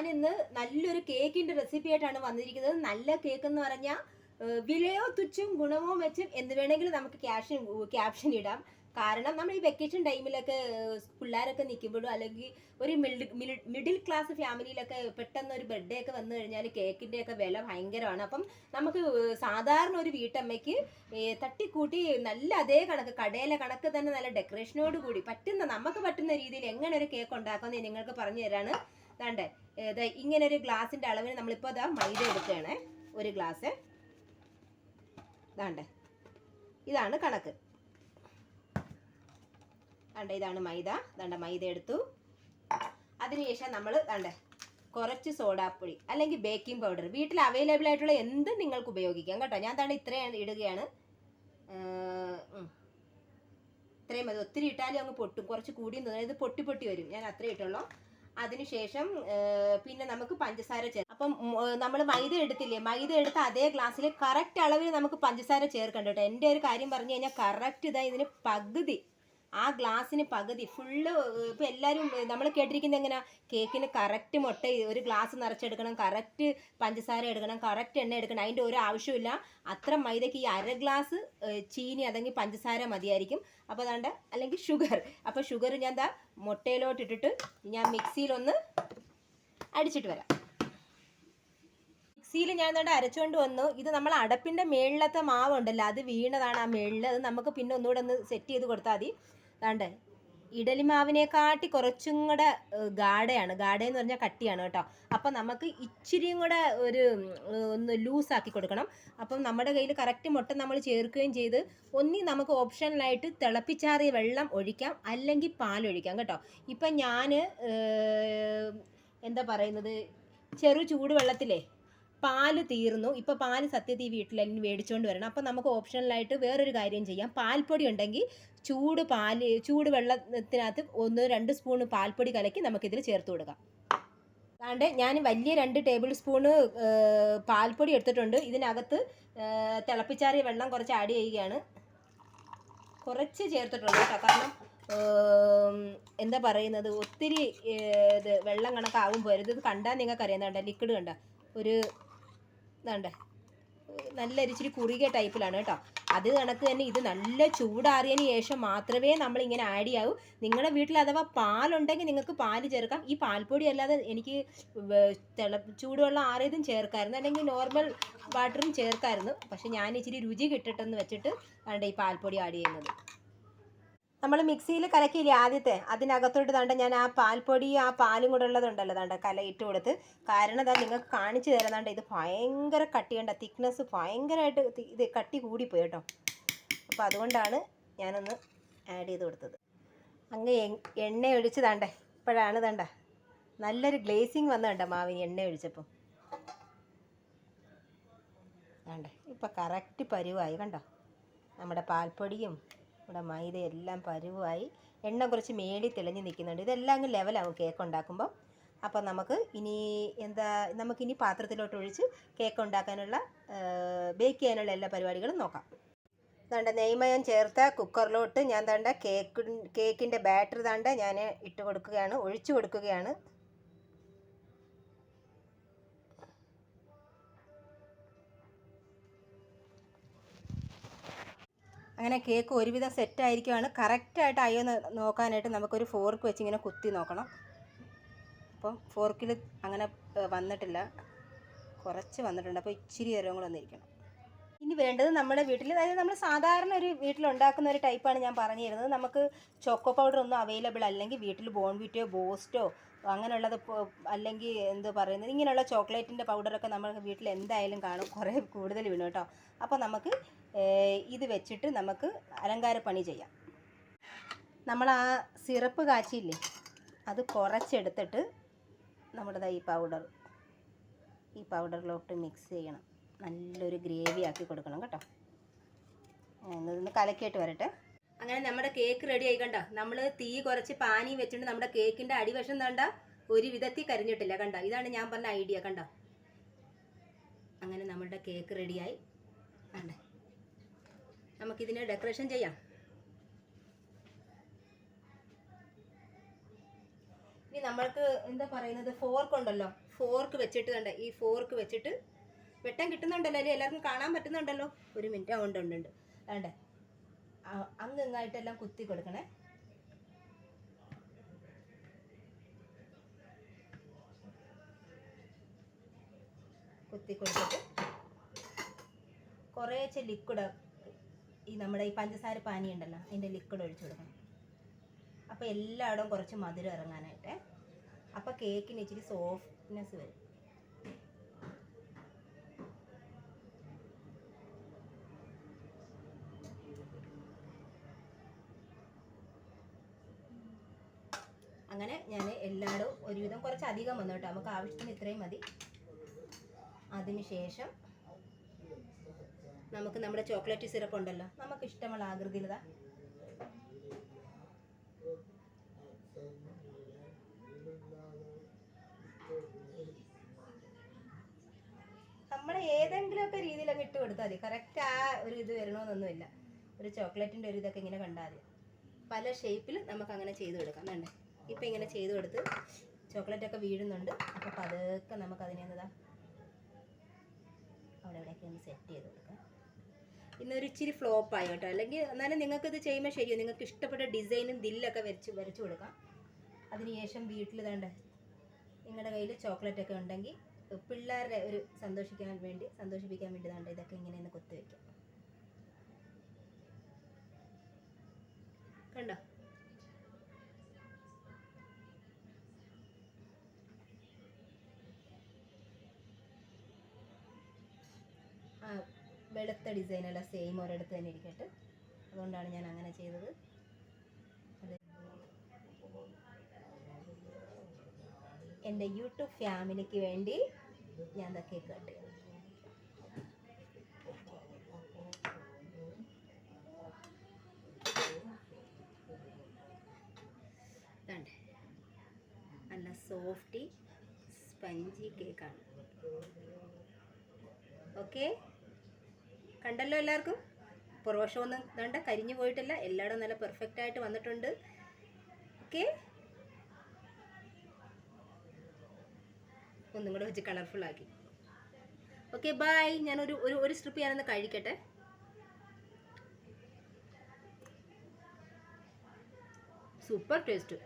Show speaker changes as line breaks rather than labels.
ഞാനിന്ന് നല്ലൊരു കേക്കിന്റെ റെസിപ്പി ആയിട്ടാണ് വന്നിരിക്കുന്നത്. നല്ല കേക്ക് എന്ന് പറഞ്ഞാൽ വിലയോ തുച്ഛം ഗുണമോ മെച്ചം എന്ന് വേണമെങ്കിൽ നമുക്ക് ക്യാഷൻ ക്യാപ്ഷൻ ഇടാം. കാരണം നമ്മൾ ഈ വെക്കേഷൻ ടൈമിലൊക്കെ പിള്ളേരൊക്കെ നിൽക്കുമ്പോഴും അല്ലെങ്കിൽ ഒരു മിഡിൽ മിഡിൽ ക്ലാസ് ഫാമിലിയിലൊക്കെ പെട്ടെന്ന് ഒരു ബർത്ത്ഡേ ഒക്കെ വന്നു കഴിഞ്ഞാൽ കേക്കിന്റെ ഒക്കെ വില ഭയങ്കരമാണ്. അപ്പം നമുക്ക് സാധാരണ ഒരു വീട്ടമ്മയ്ക്ക് തട്ടിക്കൂട്ടി നല്ല അതേ കണക്ക് കടയിലെ കണക്ക് തന്നെ നല്ല ഡെക്കറേഷനോട് കൂടി പറ്റുന്ന നമുക്ക് പറ്റുന്ന രീതിയിൽ എങ്ങനെ ഒരു കേക്ക് ഉണ്ടാക്കാമെന്ന് നിങ്ങൾക്ക് പറഞ്ഞു തരാണ്. ദാണ്ടേ ഇത് ഇങ്ങനെ ഒരു ഗ്ലാസിന്റെ അളവിന് നമ്മളിപ്പോൾ അതാ മൈദ എടുക്കുകയാണ് ഒരു ഗ്ലാസ്. ഇതാണ്ട് ഇതാണ് കണക്ക്. കണ്ടേ ഇതാണ് മൈദ. ദാണ്ട മൈദ എടുത്തു. അതിനുശേഷം നമ്മൾ കണ്ടേ കുറച്ച് സോഡാപ്പൊടി അല്ലെങ്കിൽ ബേക്കിംഗ് പൗഡർ. വീട്ടിൽ അവൈലബിൾ ആയിട്ടുള്ള എന്ത് നിങ്ങൾക്ക് ഉപയോഗിക്കാം കേട്ടോ. ഞാൻ തന്നെ ഇത്രയാണ് ഇടുകയാണ്. ഇത്രയും മതി. ഒത്തിരി ഇട്ടാലും അങ്ങ് പൊട്ടും. കുറച്ച് കൂടിയും തോന്നുന്നു ഇത് പൊട്ടി പൊട്ടി വരും. ഞാൻ അത്രേ ഇട്ടുള്ളൂ. അതിനുശേഷം പിന്നെ നമുക്ക് പഞ്ചസാര ചേർക്കാം അപ്പം നമ്മൾ മൈദ എടുത്തില്ലേ? മൈദ എടുത്ത അതേ ഗ്ലാസ്സിൽ കറക്റ്റ് അളവിൽ നമുക്ക് പഞ്ചസാര ചേർക്കണ്ട കേട്ടോ എന്റെ ഒരു കാര്യം പറഞ്ഞു കഴിഞ്ഞാൽ കറക്റ്റ് ഇതാ ഇതിന് പകുതി. ആ ഗ്ലാസ്സിന് പകുതി ഫുള്ള് ഇപ്പം എല്ലാവരും നമ്മൾ കേട്ടിരിക്കുന്നത് എങ്ങനെയാ കേക്കിന് കറക്റ്റ് മുട്ട ഒരു ഗ്ലാസ് നിറച്ചെടുക്കണം കറക്റ്റ് പഞ്ചസാര എടുക്കണം കറക്റ്റ് എണ്ണ എടുക്കണം അതിന്റെ ഒരു ആവശ്യമില്ല അത്ര മൈദയ്ക്ക് ഈ അര ഗ്ലാസ് ചീനി അതെങ്കിൽ പഞ്ചസാര മതിയായിരിക്കും. അപ്പോൾ അതാണ്ട് അല്ലെങ്കിൽ ഷുഗർ അപ്പോൾ ഷുഗർ ഞാൻ എന്താ മുട്ടയിലോട്ട് ഇട്ടിട്ട് ഞാൻ മിക്സിയിലൊന്ന് അടിച്ചിട്ട് വരാം. മിക്സിയിൽ ഞാൻ ദാണ്ട് അരച്ചുകൊണ്ട് വന്നു. ഇത് നമ്മൾ അടപ്പിന്റെ മേളിലത്തെ മാവുണ്ടല്ലോ അത് വീണതാണ് ആ മേളിൽ അത് നമുക്ക് പിന്നെ ഒന്നുകൂടെ ഒന്ന് സെറ്റ് ചെയ്ത് കൊടുത്താൽ മതി. ദാണ്ട് ഇഡലി മാവിനെക്കാട്ടി കുറച്ചും കൂടെ ഗാഡയാണ്. ഗാഢ എന്ന് പറഞ്ഞാൽ കട്ടിയാണ് കേട്ടോ. അപ്പം നമുക്ക് ഇച്ചിരിയും കൂടെ ഒരു ഒന്ന് ലൂസാക്കി കൊടുക്കണം. അപ്പം നമ്മുടെ കയ്യിൽ കറക്റ്റ് മുട്ട നമ്മൾ ചേർക്കുകയും ചെയ്ത് ഒന്നി നമുക്ക് ഓപ്ഷനിലായിട്ട് തിളപ്പിച്ചാറിയ വെള്ളം ഒഴിക്കാം. അല്ലെങ്കിൽ പാലൊഴിക്കാം കേട്ടോ. ഇപ്പം ഞാൻ എന്താ പറയുന്നത്? ചെറു ചൂടുവെള്ളത്തിലേ പാൽ തീർന്നു. ഇപ്പോൾ പാൽ സത്യത്തിൽ വീട്ടിൽ മേടിച്ചുകൊണ്ട് വരണം. അപ്പം നമുക്ക് ഓപ്ഷണലായിട്ട് വേറൊരു കാര്യം ചെയ്യാം. പാൽപ്പൊടി ഉണ്ടെങ്കിൽ ചൂട് പാൽ ചൂട് വെള്ളത്തിനകത്ത് ഒന്ന് രണ്ട് സ്പൂൺ പാൽപ്പൊടി കലക്കി നമുക്കിതിൽ ചേർത്ത് കൊടുക്കാം. അതാണ്ട് ഞാൻ വലിയ രണ്ട് ടേബിൾ സ്പൂണ് പാൽപ്പൊടി എടുത്തിട്ടുണ്ട്. ഇതിനകത്ത് തിളപ്പിച്ചാറിയ വെള്ളം കുറച്ച് ആഡ് ചെയ്യുകയാണ്. കുറച്ച് ചേർത്തിട്ടുണ്ട് കേട്ടോ. കാരണം എന്താ പറയുന്നത്? ഒത്തിരി ഇത് വെള്ളം കണക്കാവും പോരുത് ഇത് കണ്ടാൽ നിങ്ങൾക്ക് അറിയാം ലിക്വിഡ് കണ്ട. ഒരു ഇതാണ്ടേ നല്ല ഇച്ചിരി കുറുകിയ ടൈപ്പിലാണ് കേട്ടോ. അത് കണക്ക് തന്നെ ഇത് നല്ല ചൂടാറിയതിന് ശേഷം മാത്രമേ നമ്മൾ ഇങ്ങനെ ആഡ് ചെയ്യാവൂ. നിങ്ങളുടെ വീട്ടിൽ അഥവാ പാലുണ്ടെങ്കിൽ നിങ്ങൾക്ക് പാൽ ചേർക്കാം. ഈ പാൽപ്പൊടി അല്ലാതെ എനിക്ക് തിള ചൂടുവെള്ളം ആറിയതും ചേർക്കായിരുന്നു. അല്ലെങ്കിൽ നോർമൽ വാട്ടറും ചേർക്കായിരുന്നു. പക്ഷെ ഞാൻ ഇച്ചിരി രുചി കിട്ടട്ടെന്ന് വെച്ചിട്ട് ആണ് ഈ പാൽപ്പൊടി ആഡ് ചെയ്യുന്നത്. നമ്മൾ മിക്സിയിൽ കലക്കിയില്ലേ ആദ്യത്തെ? അതിനകത്തോട്ട് തണ്ട ഞാൻ ആ പാൽപ്പൊടി ആ പാലും കൂടെ ഉള്ളതുണ്ടല്ലോ തണ്ട കല ഇട്ട് കൊടുത്ത്. കാരണം അതാ നിങ്ങൾക്ക് കാണിച്ചു തരുന്നതാണ്ട് ഇത് ഭയങ്കര കട്ടിയുണ്ട തിക്നെസ് ഭയങ്കരമായിട്ട് ഇത് കട്ടി കൂടിപ്പോയി കേട്ടോ. അപ്പോൾ അതുകൊണ്ടാണ് ഞാനൊന്ന് ആഡ് ചെയ്ത് കൊടുത്തത്. അങ്ങ് എണ്ണ ഒഴിച്ച് തണ്ടേ ഇപ്പോഴാണ് തണ്ട നല്ലൊരു ഗ്ലേസിങ് വന്നുണ്ട മാവിന് എണ്ണ ഒഴിച്ചപ്പം? ദാണ്ട ഇപ്പം കറക്റ്റ് പരുവായി കണ്ടോ? നമ്മുടെ പാൽപ്പൊടിയും നമ്മുടെ മൈദ എല്ലാം പരുവായി. എണ്ണ കുറച്ച് മേടി തെളിഞ്ഞ് നിൽക്കുന്നുണ്ട്. ഇതെല്ലാം അങ്ങ് ലെവലാവും കേക്ക് ഉണ്ടാക്കുമ്പോൾ അപ്പോൾ നമുക്ക് ഇനി എന്താ നമുക്കിനി പാത്രത്തിലോട്ട് ഒഴിച്ച് കേക്ക് ഉണ്ടാക്കാനുള്ള ബേക്ക് ചെയ്യാനുള്ള എല്ലാ പരിപാടികളും നോക്കാം. തണ്ട നെയ്മയം ചേർത്ത കുക്കറിലോട്ട് ഞാൻ തണ്ട കേക്ക് കേക്കിന്റെ ബാറ്റർ തണ്ട ഞാൻ ഇട്ട് കൊടുക്കുകയാണ് ഒഴിച്ചു കൊടുക്കുകയാണ്. അങ്ങനെ കേക്ക് ഒരുവിധം സെറ്റ് ആയിരിക്കുവാണ് കറക്റ്റായിട്ട് അയ്യോ നോക്കാനായിട്ട് നമുക്കൊരു ഫോർക്ക് വെച്ച് ഇങ്ങനെ കുത്തി നോക്കണം. അപ്പം ഫോർക്കിൽ അങ്ങനെ വന്നിട്ടില്ല. കുറച്ച് വന്നിട്ടുണ്ട്. അപ്പോൾ ഇച്ചിരി നേരം കൂടെ ഒന്നിരിക്കണം. ഇനി വേണ്ടത് നമ്മുടെ വീട്ടിൽ അതായത് നമ്മൾ സാധാരണ ഒരു വീട്ടിലുണ്ടാക്കുന്ന ഒരു ടൈപ്പാണ് ഞാൻ പറഞ്ഞു തരുന്നത് നമുക്ക് ചോക്കോ പൗഡർ ഒന്നും അവൈലബിൾ അല്ലെങ്കിൽ വീട്ടിൽ ബോൺവിറ്റോ ബോസ്റ്റോ അങ്ങനെയുള്ളത് അല്ലെങ്കിൽ എന്ത് പറയുന്നത് ഇങ്ങനെയുള്ള ചോക്ലേറ്റിന്റെ പൗഡറൊക്കെ നമ്മുടെ വീട്ടിൽ എന്തായാലും കാണും. കുറേ കൂടുതൽ വീണു കേട്ടോ. അപ്പോൾ നമുക്ക് ഇത് വെച്ചിട്ട് നമുക്ക് അലങ്കാര പണി ചെയ്യാം. നമ്മൾ ആ സിറപ്പ് കാച്ചിയില്ലേ അത് കുറച്ചെടുത്തിട്ട് നമ്മുടെ ഈ പൗഡർ ഈ പൗഡറിലോട്ട് മിക്സ് ചെയ്യണം. നല്ലൊരു ഗ്രേവി ആക്കി കൊടുക്കണം കേട്ടോ. ഇതൊന്ന് കലക്കിയിട്ട് വരട്ടെ. അങ്ങനെ നമ്മുടെ കേക്ക് റെഡി ആയി കണ്ടോ? നമ്മൾ തീ കുറച്ച് പാനി വെച്ചിട്ട് നമ്മുടെ കേക്കിന്റെ അടിവശം കണ്ട? ഒരു വിധത്തിൽ കരിഞ്ഞിട്ടില്ല കണ്ട? ഇതാണ് ഞാൻ പറഞ്ഞ ഐഡിയ കണ്ട? അങ്ങനെ നമ്മുടെ കേക്ക് റെഡിയായി നമുക്കിതിനെ ഡെക്കറേഷൻ ചെയ്യാം. ഇനി നമ്മൾക്ക് എന്താ പറയുന്നത്? ഫോർക്ക് ഉണ്ടല്ലോ. ഫോർക്ക് വെച്ചിട്ട് കണ്ട? ഈ ഫോർക്ക് വെച്ചിട്ട് വെട്ടാൻ കിട്ടുന്നുണ്ടല്ലോ അല്ലെങ്കിൽ എല്ലാവർക്കും കാണാൻ പറ്റുന്നുണ്ടല്ലോ? ഒരു മിനിറ്റ് ഉണ്ട് ഉണ്ട് വേണ്ടേ അങ്ങായിട്ടെല്ലാം കുത്തി കൊടുക്കണേ. കുത്തി കൊടുത്തിട്ട് കുറേശ്ശെ ലിക്വിഡ് ഈ നമ്മുടെ ഈ പഞ്ചസാര പാനി ഉണ്ടല്ലോ അതിന്റെ ലിക്വിഡ് ഒഴിച്ചു കൊടുക്കണം. അപ്പോൾ എല്ലായിടവും കുറച്ച് മധുരം ഇറങ്ങാനായിട്ട്. അപ്പോൾ കേക്കിന് ഇച്ചിരി സോഫ്റ്റ്നെസ് വരും. അങ്ങനെ ഞാൻ എല്ലായിടവും ഒരുവിധം കുറച്ച് അധികം വന്നു കേട്ടോ. നമുക്ക് ആവശ്യത്തിന് ഇത്രയും മതി. അതിനുശേഷം നമുക്ക് നമ്മുടെ ചോക്ലേറ്റ് സിറപ്പ് ഉണ്ടല്ലോ. നമുക്ക് ഇഷ്ടമുള്ള ആകൃതിയിൽ ഇതാ. നമ്മുടെ ഏതെങ്കിലുമൊക്കെ രീതിയിൽ അങ്ങ് ഇട്ട് കൊടുത്താൽ മതി. കറക്റ്റ് ആ ഒരു ഇത് വരണമെന്നൊന്നുമില്ല. ഒരു ചോക്ലേറ്റിന്റെ ഒരു ഇതൊക്കെ ഇങ്ങനെ കണ്ടാൽ മതി. പല ഷേപ്പിൽ നമുക്ക് അങ്ങനെ ചെയ്ത് കൊടുക്കാം. വേണ്ടേ ഇപ്പം ഇങ്ങനെ ചെയ്ത് കൊടുത്ത് ചോക്ലേറ്റ് ഒക്കെ വീഴുന്നുണ്ട്. അപ്പോൾ പതുക്കെ നമുക്ക് അതിനെ സെറ്റ് ചെയ്ത് കൊടുക്കാം ഇന്നൊരു ഇച്ചിരി ഫ്ലോപ്പ് ആയി കേട്ടോ. അല്ലെങ്കിൽ എന്നാലും നിങ്ങൾക്ക് ഇത് ചെയ്യുമ്പോൾ ശരിയോ നിങ്ങൾക്ക് ഇഷ്ടപ്പെട്ട ഡിസൈനും ദില്ലൊക്കെ വരച്ച് വരച്ചു കൊടുക്കാം. അതിനുശേഷം വീട്ടിൽ വേണ്ട നിങ്ങളുടെ കയ്യിൽ ചോക്ലേറ്റ് ഒക്കെ ഉണ്ടെങ്കിൽ പിള്ളേരുടെ ഒരു സന്തോഷിക്കാൻ വേണ്ടി സന്തോഷിപ്പിക്കാൻ വേണ്ടി വേണ്ട ഇതൊക്കെ ഇങ്ങനെ കൊത്തി വെക്കാം. കണ്ടോ? വെളുത്ത ഡിസൈനെല്ലാം സെയിം ഒരിടത്ത് തന്നെ ഇരിക്കട്ടെ. അതുകൊണ്ടാണ് ഞാൻ അങ്ങനെ ചെയ്തത്. എന്റെ യൂട്യൂബ് ഫാമിലിക്ക് വേണ്ടി ഞാൻ ഇതൊക്കെ കട്ട് നല്ല സോഫ്റ്റി സ്പഞ്ചി കേക്കാണ് ഓക്കെ കണ്ടല്ലോ എല്ലാവർക്കും? പുറവശമൊന്നും വേണ്ട കരിഞ്ഞു പോയിട്ടില്ല. എല്ലായിടും നല്ല പെർഫെക്റ്റ് ആയിട്ട് വന്നിട്ടുണ്ട്. ഓക്കെ ഒന്നും കൂടെ വെച്ച് കളർഫുൾ ആക്കി. ഓക്കെ ബൈ ഞാനൊരു ഒരു ഒരു സ്ട്രിപ്പ് ഞാനൊന്ന് കഴിക്കട്ടെ സൂപ്പർ ടേസ്റ്റ്